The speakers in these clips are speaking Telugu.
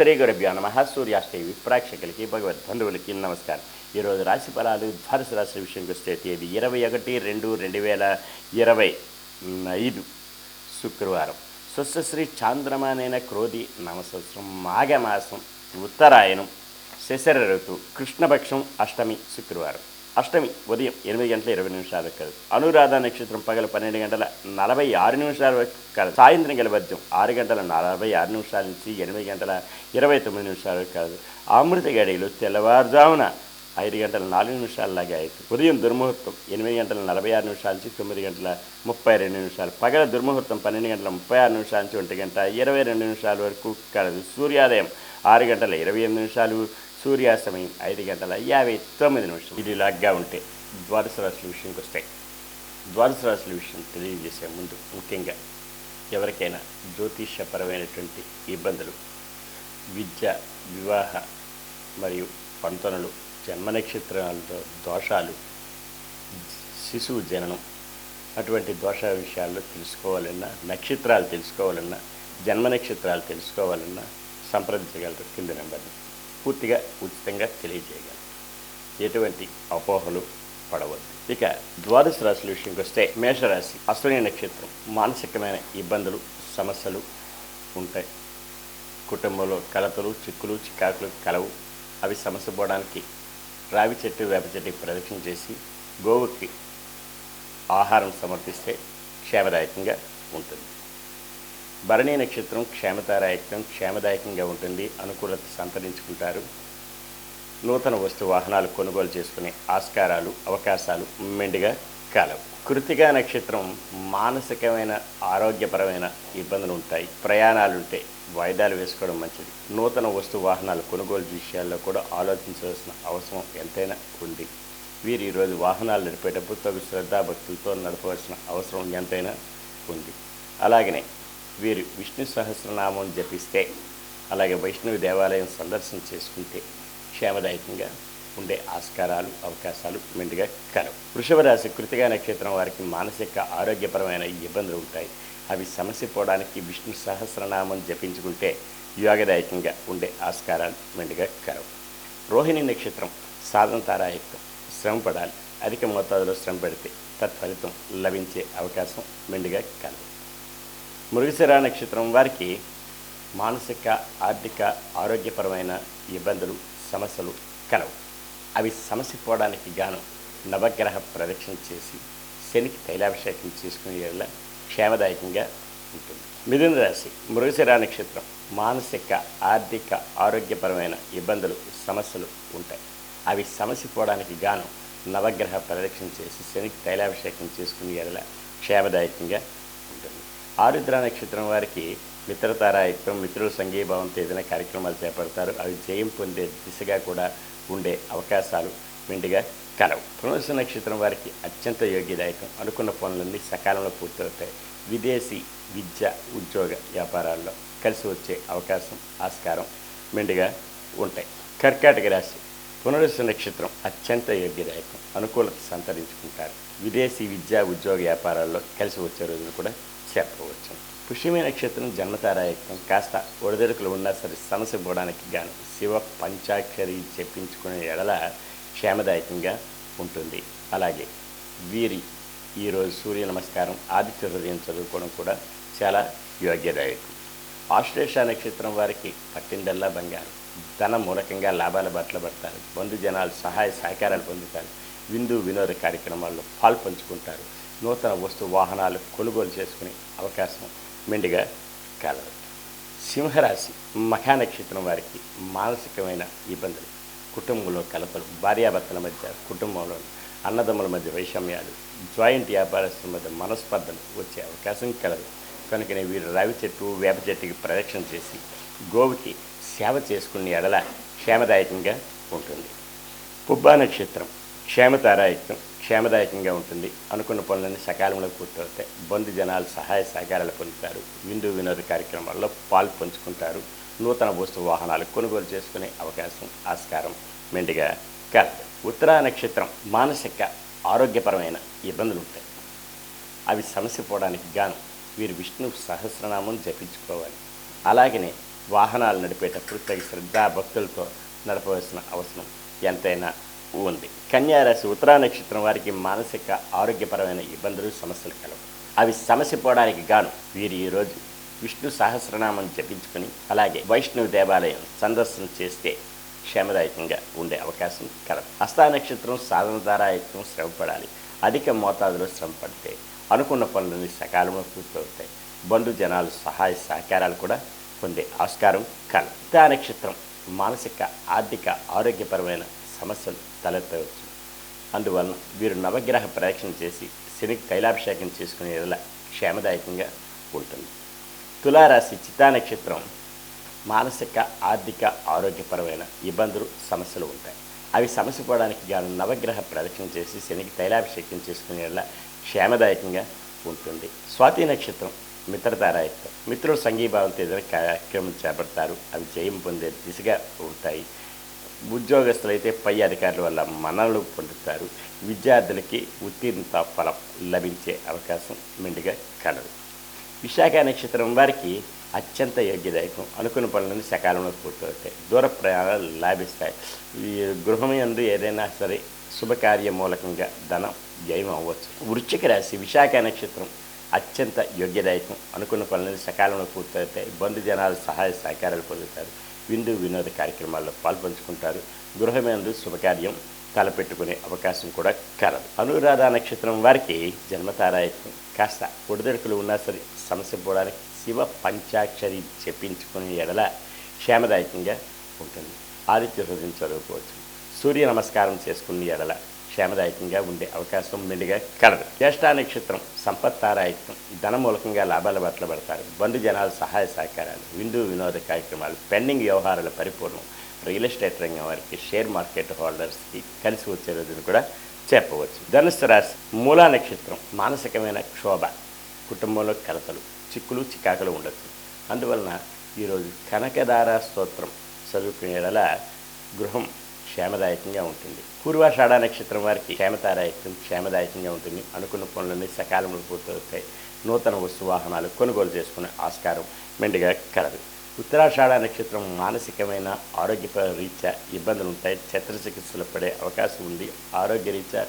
శ్రీ గురభ్యో నమ. సూర్యాష్టమి ప్రేక్షకులకి భగవద్ బంధువులకి నమస్కారం. ఈరోజు రాశి ఫలాలు ద్వాదశ రాశి విషయంకి వస్తే తేదీ ఇరవై ఒకటి రెండు రెండు వేల ఇరవై ఐదు శుక్రవారం. స్వస్శ్రీ చాంద్రమానైన క్రోధి నవసంవత్సరం మాఘమాసం ఉత్తరాయణం శశర ఋతు కృష్ణపక్షం అష్టమి శుక్రవారం. అష్టమి ఉదయం ఎనిమిది గంటల ఇరవై నిమిషాల కలదు అనురాధ నక్షత్రం పగలు పన్నెండు గంటల నలభై ఆరు నిమిషాల వరకు కలదు సాయంత్రం గల వద్యం ఆరు గంటల నలభై ఆరు నిమిషాల నుంచి ఎనిమిది గంటల ఇరవై తొమ్మిది నిమిషాల వరకు కలదు అమృత గడియలు తెల్లవారుజామున ఐదు గంటల నాలుగు నిమిషాలలాగా అవుతుంది ఉదయం దుర్ముహూర్తం ఎనిమిది గంటల నలభై ఆరు నిమిషాల నుంచి తొమ్మిది గంటల ముప్పై రెండు నిమిషాలు. పగల దుర్ముహూర్తం పన్నెండు గంటల ముప్పై ఆరు నిమిషాల నుంచి ఒంటి గంట ఇరవై రెండు నిమిషాల వరకు కలదు సూర్యోదయం ఆరు గంటల ఇరవై ఎనిమిది నిమిషాలు సూర్యాస్తమయం ఐదు గంటల యాభై తొమ్మిది నిమిషం. ఇది లాగ్గా ఉంటే ద్వాదశ రాశుల విషయంకి వస్తాయి ద్వాదశ రాశుల విషయం తెలియజేసే ముందు ముఖ్యంగా ఎవరికైనా జ్యోతిష్యపరమైనటువంటి ఇబ్బందులు విద్య వివాహ మరియు పంతనలు జన్మ నక్షత్రాలతో దోషాలు శిశువు జననం అటువంటి దోష విషయాల్లో తెలుసుకోవాలన్నా నక్షత్రాలు తెలుసుకోవాలన్నా జన్మ నక్షత్రాలు తెలుసుకోవాలన్నా సంప్రదించగలరు. కింద నెంబర్ని. పూర్తిగా ఉచితంగా తెలియజేయగలరు ఎటువంటి అపోహలు పడవద్దు. ఇక ద్వాదశ రాశుల విషయంకి వస్తే మేషరాశి అశ్విని నక్షత్రం మానసికమైన ఇబ్బందులు సమస్యలు ఉంటాయి. కుటుంబంలో కలతలు చిక్కులు చికాకులు కలవు. అవి సమస్య పోవడానికి రావి చెట్టు వేప చెట్టు ప్రదక్షిణ చేసి గోవుకి ఆహారం సమర్పిస్తే క్షేమదాయకంగా ఉంటుంది. భరణీ నక్షత్రం క్షేమతారాయకం క్షేమదాయకంగా ఉంటుంది అనుకూలత సంతరించుకుంటారు. నూతన వస్తు వాహనాలు కొనుగోలు చేసుకునే ఆస్కారాలు అవకాశాలు మెండుగా కలవు. కృతికా నక్షత్రం మానసికమైన ఆరోగ్యపరమైన ఇబ్బందులు ఉంటాయి. ప్రయాణాలు ఉంటే వాయిదాలు వేసుకోవడం మంచిది. నూతన వస్తు వాహనాలు కొనుగోలు విషయాల్లో కూడా ఆలోచించవలసిన అవసరం ఎంతైనా ఉంది. వీరు ఈరోజు వాహనాలు నడిపేటప్పుడు తగు శ్రద్ధాభక్తులతో నడపవలసిన అవసరం ఎంతైనా ఉంది. అలాగనే వీరు విష్ణు సహస్రనామం జపిస్తే అలాగే వైష్ణవి దేవాలయం సందర్శన చేసుకుంటే క్షేమదాయకంగా ఉండే ఆస్కారాలు అవకాశాలు మెండుగా కలవు. వృషభ రాశి కృతిగా నక్షత్రం వారికి మానసిక ఆరోగ్యపరమైన ఇబ్బందులు ఉంటాయి. అవి సమస్య పోవడానికి విష్ణు సహస్రనామం జపించుకుంటే యోగదాయకంగా ఉండే ఆస్కారాలు మెండుగా కలవు. రోహిణి నక్షత్రం సాధన తారాయుక్తం. శ్రమ పడాలి. అధిక మోతాదులో శ్రమ పెడితే తత్ఫలితం లభించే అవకాశం మెండుగా కలవు మృగశిర నక్షత్రం వారికి మానసిక ఆర్థిక ఆరోగ్యపరమైన ఇబ్బందులు సమస్యలు కలవు. అవి సమస్య పోవడానికి గాను నవగ్రహ ప్రదక్షిణ చేసి శనికి తైలాభిషేకం చేసుకునే క్షేమదాయకంగా ఉంటుంది. మిథున రాశి మృగశిర నక్షత్రం మానసిక ఆర్థిక ఆరోగ్యపరమైన ఇబ్బందులు సమస్యలు ఉంటాయి. అవి సమస్య పోవడానికి గాను నవగ్రహ ప్రదక్షిణ చేసి శనికి తైలాభిషేకం చేసుకునే క్షేమదాయకంగా ఆరుద్ర నక్షత్రం వారికి మిత్రతారాయత్వం మిత్రుల సంఘీభావంతో ఏదైనా కార్యక్రమాలు చేపడతారు. అవి జయం పొందే దిశగా కూడా ఉండే అవకాశాలు మెండుగా కలవు. పునర్స నక్షత్రం వారికి అత్యంత యోగ్యదాయకం. అనుకున్న పనులన్నీ సకాలంలో పూర్తవుతాయి. విదేశీ విద్య ఉద్యోగ వ్యాపారాల్లో కలిసి వచ్చే అవకాశం ఆస్కారం మెండుగా ఉంటాయి. కర్కాటక రాశి పునరుస నక్షత్రం అత్యంత యోగ్యదాయకం. అనుకూలత సంతరించుకుంటారు. విదేశీ విద్య ఉద్యోగ వ్యాపారాల్లో కలిసి వచ్చే రోజులు కూడా చెప్పవచ్చు. పుష్యమి నక్షత్రం జన్మతారాయత్వం కాస్త ఒడిదొడుకులు ఉన్నా సరే సమస్య పోవడానికి గాను శివ పంచాక్షరి చెప్పించుకునే ఎడల క్షేమదాయకంగా ఉంటుంది. అలాగే వీరి ఈరోజు సూర్య నమస్కారం ఆదిత్య హృదయం చదువుకోవడం కూడా చాలా యోగ్యదాయకం. ఆశ్లేష నక్షత్రం వారికి పట్టిందల్లా బంగారం. ధన మూలకంగా లాభాల బట్టలు పడతారు. బంధు జనాలు సహాయ సహకారాలు పొందుతారు. విందు వినోద కార్యక్రమాల్లో పాల్పంచుకుంటారు నూతన వస్తు వాహనాలు కొనుగోలు చేసుకునే అవకాశం మెండుగా కలదు. సింహరాశి మఖా నక్షత్రం వారికి మానసికమైన ఇబ్బందులు. కుటుంబంలో కలపలు భార్యాభర్తల మధ్య కుటుంబంలో అన్నదమ్ముల మధ్య వైషమ్యాలు జాయింట్ వ్యాపారస్తుల మధ్య మనస్పర్ధలు వచ్చే అవకాశం కలదు. కనుకనే వీరు రావి చెట్టు వేప చెట్టుకి ప్రదక్షిణ చేసి గోవుకి సేవ చేసుకునే ఎడల క్షేమదాయకంగా ఉంటుంది. పుబ్బా నక్షత్రం క్షేమతారాయుక్తం క్షేమదాయకంగా ఉంటుంది. అనుకున్న పనులన్నీ సకాలంలో పూర్తవుతాయి. బంధు జనాలు సహాయ సహకారాలు పొందుతారు. విందు వినోద కార్యక్రమాల్లో పాలు పంచుకుంటారు. నూతన వస్తు వాహనాలు కొనుగోలు చేసుకునే అవకాశం ఆస్కారం మెండుగా కలదు ఉత్తరా నక్షత్రం మానసిక ఆరోగ్యపరమైన ఇబ్బందులు ఉంటాయి. అవి సమస్య పోవడానికి గాను వీరు విష్ణు సహస్రనామం జపించుకోవాలి. అలాగనే వాహనాలు నడిపేటప్పుడు తగి శ్రద్ధ భక్తులతో నడపవలసిన అవసరం ఎంతైనా ఉంది. కన్యారాశి ఉత్తరా నక్షత్రం వారికి మానసిక ఆరోగ్యపరమైన ఇబ్బందులు సమస్యలు కలవు. అవి సమస్య పోవడానికి గాను వీరు ఈరోజు విష్ణు సహస్రనామం జపించుకుని అలాగే వైష్ణవ దేవాలయం సందర్శన చేస్తే క్షేమదాయకంగా ఉండే అవకాశం కలదు. హస్తా నక్షత్రం సాధన ద్వారా శ్రమపడాలి. అధిక మోతాదులో శ్రమ పడితే అనుకున్న పనులన్నీ సకాలంలో పూర్తవుతాయి. బంధు జనాలు సహాయ సహకారాలు కూడా పొందే ఆస్కారం కలదు. హస్తా నక్షత్రం మానసిక ఆర్థిక ఆరోగ్యపరమైన సమస్యలు తలెత్తవచ్చు. అందువలన వీరు నవగ్రహ ప్రదక్షిణ చేసి శనికి తైలాభిషేకం చేసుకునే ఎడల క్షేమదాయకంగా ఉంటుంది. తులారాశి చిత్తా నక్షత్రం మానసిక ఆర్థిక ఆరోగ్యపరమైన ఇబ్బందులు సమస్యలు ఉంటాయి. అవి సమస్య పోవడానికి గాను నవగ్రహ ప్రదక్షిణ చేసి శనికి తైలాభిషేకం చేసుకునే ఎడల క్షేమదాయకంగా ఉంటుంది. స్వాతి నక్షత్రం మిత్రతారాయత్వం. మిత్రులు సంఘీభావంతో ఏదైనా కార్యక్రమం చేపడతారు. అవి జయం పొందే దిశగా ఉంటాయి. ఉద్యోగస్తులైతే పై అధికారుల వల్ల మనలు పొందుతారు. విద్యార్థులకి ఉత్తీర్ణత ఫలం లభించే అవకాశం మెండుగా కలదు. విశాఖ నక్షత్రం వారికి అత్యంత యోగ్యదాయకం. అనుకున్న పనులను సకాలంలో పూర్తవుతాయి. దూర ప్రయాణాలు లాభిస్తాయి. ఈ గృహం ఏదైనా సరే శుభకార్య మూలకంగా ధనం వ్యయం అవ్వచ్చు. వృశ్చిక రాశి విశాఖ నక్షత్రం అత్యంత యోగ్యదాయకం. అనుకున్న పనులను సకాలంలో పూర్తవుతాయి. బంధు జనాలు సహాయ సహకారాలు పొందుతారు. విందు వినోద కార్యక్రమాల్లో పాల్పంచుకుంటారు. గృహమేందు శుభకార్యం తలపెట్టుకునే అవకాశం కూడా కలదు. అనురాధ నక్షత్రం వారికి జన్మతారాయత్వం. కాస్త ఒడిదొడుకులు ఉన్నా సరే సమస్య పోవడానికి శివ పంచాక్షరి చెప్పించుకునే ఎడల క్షేమదాయకంగా ఉంటుంది. ఆదిత్య హృదయం చదువుకోవచ్చు. సూర్య నమస్కారం చేసుకునే ఎడల క్షేమదాయకంగా ఉండే అవకాశం మెండుగా కలదు. జ్యేష్ఠ నక్షత్రం సంపత్తారాయత్వం ధన మూలకంగా లాభాల బట్టలు పడతారు. బంధు జనాల సహాయ సహకారాలు విందు వినోద కార్యక్రమాలు పెండింగ్ వ్యవహారాల పరిపూర్ణం రియల్ ఎస్టేట్ రంగం వారికి షేర్ మార్కెట్ హోల్డర్స్కి కలిసి వచ్చే రోజును కూడా చెప్పవచ్చు. ధనుసు రాశి మూలా నక్షత్రం మానసికమైన క్షోభ కుటుంబంలో కలతలు చిక్కులు చికాకులు ఉండొచ్చు. అందువలన ఈరోజు కనకదార స్తోత్రం చదువుకునేలా గృహం క్షేమదాయకంగా ఉంటుంది. పూర్వాషాఢ నక్షత్రం వారికి క్షేమతారాయకం క్షేమదాయకంగా ఉంటుంది. అనుకున్న పనులన్నీ సకాలంలో పూర్తవుతాయి. నూతన వస్తు వాహనాలు కొనుగోలు చేసుకునే ఆస్కారం మెండుగా కలదు. ఉత్తరాషాఢ నక్షత్రం మానసికమైన ఆరోగ్యపర రీత్యా ఇబ్బందులు ఉంటాయి చికిత్సలు పడే అవకాశం ఉంది. ఆరోగ్య రీత్యా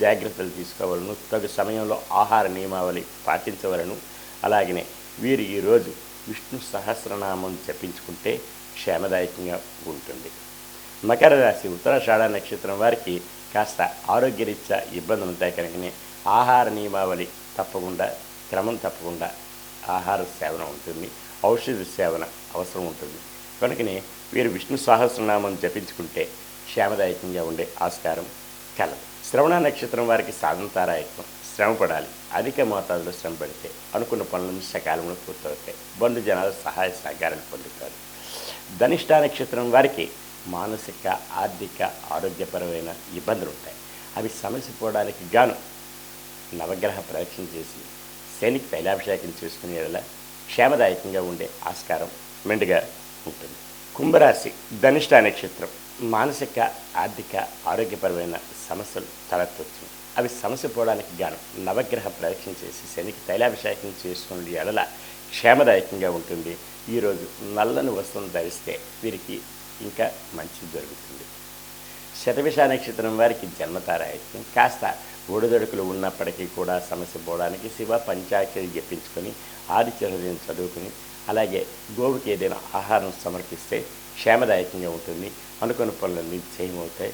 జాగ్రత్తలు తీసుకోవాలను తగు సమయంలో ఆహార నియమావళి పాటించవలను. అలాగనే వీరు ఈరోజు విష్ణు సహస్రనామం జపించుకుంటే క్షేమదాయకంగా ఉంటుంది. మకర రాశి ఉత్తరాషాఢ నక్షత్రం వారికి కాస్త ఆరోగ్యరీత్యా ఇబ్బందులు ఉంటాయి కనుకనే ఆహార నియమావళి తప్పకుండా క్రమం తప్పకుండా ఆహార సేవన ఉంటుంది ఔషధ సేవన అవసరం ఉంటుంది. కనుకనే వీరు విష్ణు సహస్రనామం జపించుకుంటే క్షేమదాయకంగా ఉండే ఆస్కారం కలదు. శ్రవణ నక్షత్రం వారికి సాధనతారాయకం శ్రమ పడాలి అధిక మోతాదులో శ్రమ పెడితే అనుకున్న పనులను సకాలంలో పూర్తవుతాయి బంధు జనాలు సహాయ సహకారాలు పొందుతారు. ధనిష్ట నక్షత్రం వారికి మానసిక ఆర్థిక ఆరోగ్యపరమైన ఇబ్బందులు ఉంటాయి అవి సమస్య పోవడానికి గాను నవగ్రహ ప్రదక్షిణ చేసి శనికి తైలాభిషేకం చేసుకునే ఎడల క్షేమదాయకంగా ఉండే ఆస్కారం మెండుగా ఉంటుంది. కుంభరాశి ధనిష్ట నక్షత్రం మానసిక ఆర్థిక ఆరోగ్యపరమైన సమస్యలు తలెత్తవచ్చు అవి సమస్య పోవడానికి గాను నవగ్రహ ప్రదక్షిణ చేసి శనికి తైలాభిషేకం చేసుకునే ఎడల క్షేమదాయకంగా ఉంటుంది. ఈరోజు నల్లని వస్తువును ధరిస్తే వీరికి ఇంకా మంచి జరుగుతుంది. శతవిష నక్షత్రం వారికి జన్మతారాయత్యం కాస్త ఒడిదొడుకులు ఉన్నప్పటికీ కూడా సమస్య పోవడానికి శివ పంచాక్షరి జపించుకొని ఆదిత్య చదువుకుని అలాగే గోవుకి ఏదైనా ఆహారం సమర్పిస్తే క్షేమదాయకంగా ఉంటుంది. అనుకున్న పనులన్నీ చేయమవుతాయి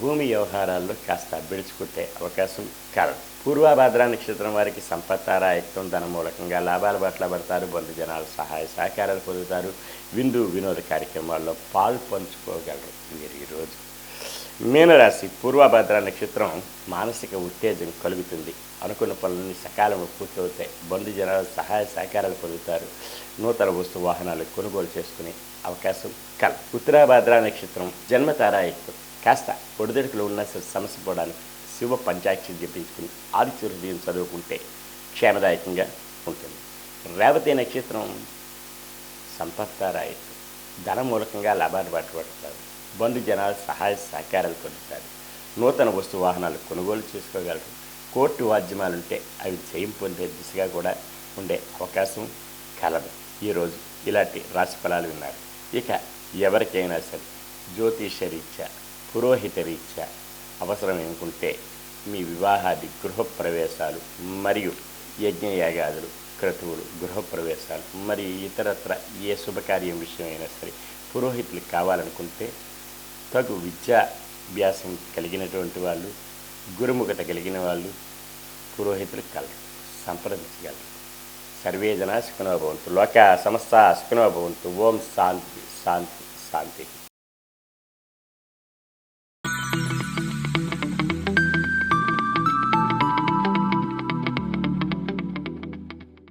భూమి వ్యవహారాల్లో కాస్త బిడుచుకుంటే అవకాశం కారణం. పూర్వభద్ర నక్షత్రం వారికి సంపత్తారాయత్వం ధన మూలకంగా లాభాల పట్ల పడతారు బంధు జనాలు సహాయ సహకారాలు పొందుతారు విందు వినోద కార్యక్రమాల్లో పాలు పంచుకోగలరు. మీరు ఈరోజు మీనరాశి పూర్వభద్ర నక్షత్రం మానసిక ఉత్తేజం కలుగుతుంది. అనుకున్న పనులన్నీ సకాలంలో పూర్తవుతాయి. బంధు జనాలు సహాయ సహకారాలు పొందుతారు. నూతన వస్తు వాహనాలు కొనుగోలు చేసుకునే అవకాశం కల ఉత్తరాభద్ర నక్షత్రం జన్మతారాయత్వం కాస్త ఒడిదడుకులు ఉన్న సమస్య పోవడానికి శివ పంచాక్షి జపించుకుని ఆదిత్య హృదయం చదువుకుంటే క్షేమదాయకంగా ఉంటుంది. రేవతి నక్షత్రం సంపత్తారాయత్వం ధన మూలకంగా లాభాలు పట్టుబడతారు. బంధు జనాలు సహాయ సహకారాలు పొందుతారు. నూతన వస్తు వాహనాలు కొనుగోలు చేసుకోగలరు. కోర్టు వాద్యమాలుంటే అవి జయం పొందే దిశగా కూడా ఉండే అవకాశం కలదు. ఈరోజు ఇలాంటి రాశి ఫలాలు విన్నారు. ఇక ఎవరికైనా సరే జ్యోతిష రీత్యా పురోహిత రీత్యా అవసరం అనుకుంటే మీ వివాహాది గృహప్రవేశాలు మరియు యజ్ఞయాగాదులు క్రతువులు గృహప్రవేశాలు మరియు ఇతరత్ర ఏ శుభకార్యం విషయమైనా సరే పురోహితులు కావాలనుకుంటే తగు విద్యాభ్యాసం కలిగినటువంటి వాళ్ళు గురుముఖత కలిగిన వాళ్ళు పురోహితులు కలరు సంప్రదించగలరు. సర్వే జనా సుఖనో భవంతు. లోక సమస్త సుఖనో భవంతు. ఓం శాంతి శాంతి శాంతి.